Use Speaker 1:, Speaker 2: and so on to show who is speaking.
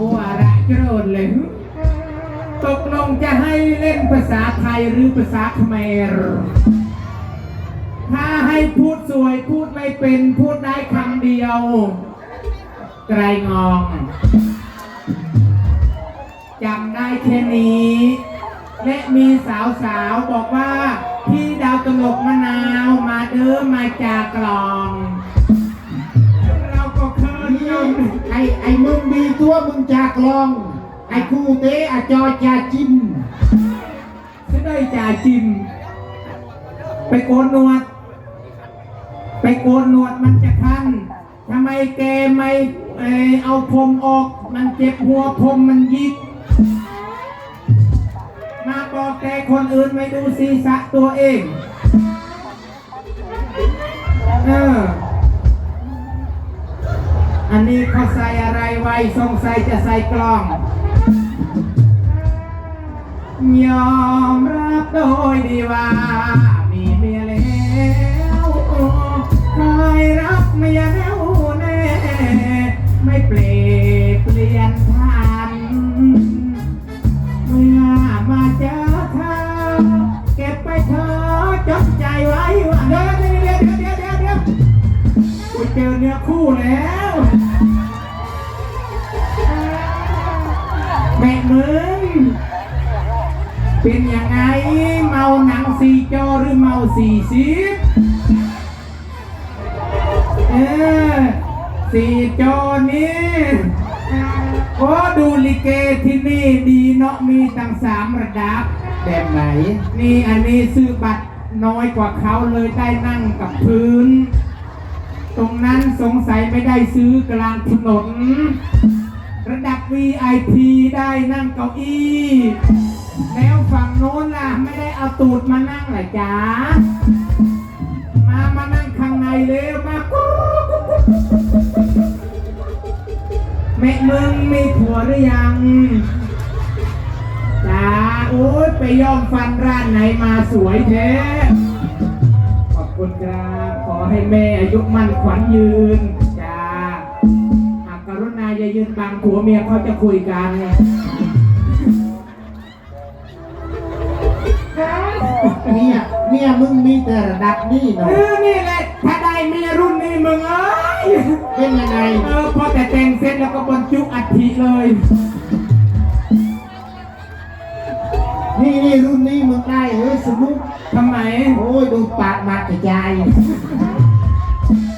Speaker 1: ัวระไโกรธเลย ตกลงจะให้เล่นภาษาไทยหรือภาษาเขมร ถ้าให้พูดสวยพูดไม่เป็นพูดได้คำเดียว ไกรงองจำได้แค่นี้ และมีสาวสาวบอกว่า พี่ดาวกระหลกมะนาวมาเด้อมาจากกลอง
Speaker 2: ตัวมึงจากลอง ไอ้คู่เตะอาจอจาจิม
Speaker 1: จะได้จ่าจิม ไปโกนหนวด ไปโกนหนวดมันจะคันทำไมแกไม่เอาผมออก มันเจ็บหัวผมมันยิก มาบอกแต่คนอื่นไม่ดูศีรษะตัวเอง เออ อันนี้เขาใส่อะไรไว้สงสัยจะใส่กล้อง ยอมรับโดยดีว่า มีเมียแล้วเคยรักเมียแล้วแน่ ไม่เปลี่ยนเปลี่ยนทันเมื่อมาเจอเธอ เก็บไปเธอจดใจไว้ เจอเนื้อคู่แล้วแม่มึงเป็นยังไงเมาหนังสีจอหรือเมาสีสิบเออสีจอนี่โอ้ดูลิเกที่นี่ดีเนาะมีตั้งสามระดับ
Speaker 2: แบบไหน
Speaker 1: นี่อันนี้ซื้อบัตรน้อยกว่าเขาเลยได้นั่งกับพื้น ตรงนั้นสงสัยไม่ได้ซื้อกลางถนน ระดับ VIP ได้นั่งเก้าอี้ แล้วฝั่งโน้นล่ะ ไม่ได้เอาตูดมานั่งหรอจ๊ะ มามานั่งข้างในเร็วมากุ๊กแม่มึงมีผัวหรือยังจ้าโอ้ยไปย้อมฟันร้านไหนมาสวยแท้ขอบคุณครับ ให้แม่อายุมั่นขวัญยืนจ้าหากกรุณาอย่ายืนบังผัวเมียเขาจะคุยกัน
Speaker 2: เนี่ยเนี่ยมึงมีแต่ระดับนี่
Speaker 1: เอ
Speaker 2: เนาะ
Speaker 1: อนี่แหละถ้าได้เมียรุ่นนี้มึงเอ้ย
Speaker 2: เป็นยังไง
Speaker 1: เออพอแต่แต่งเสร็จแล้วก็บรรจุอัฐิเลย
Speaker 2: นี่นี่รุ่นนี้มึงได้เฮ้ยสนุก
Speaker 1: ทำไม
Speaker 2: โอ้ยดูปากมากระจาย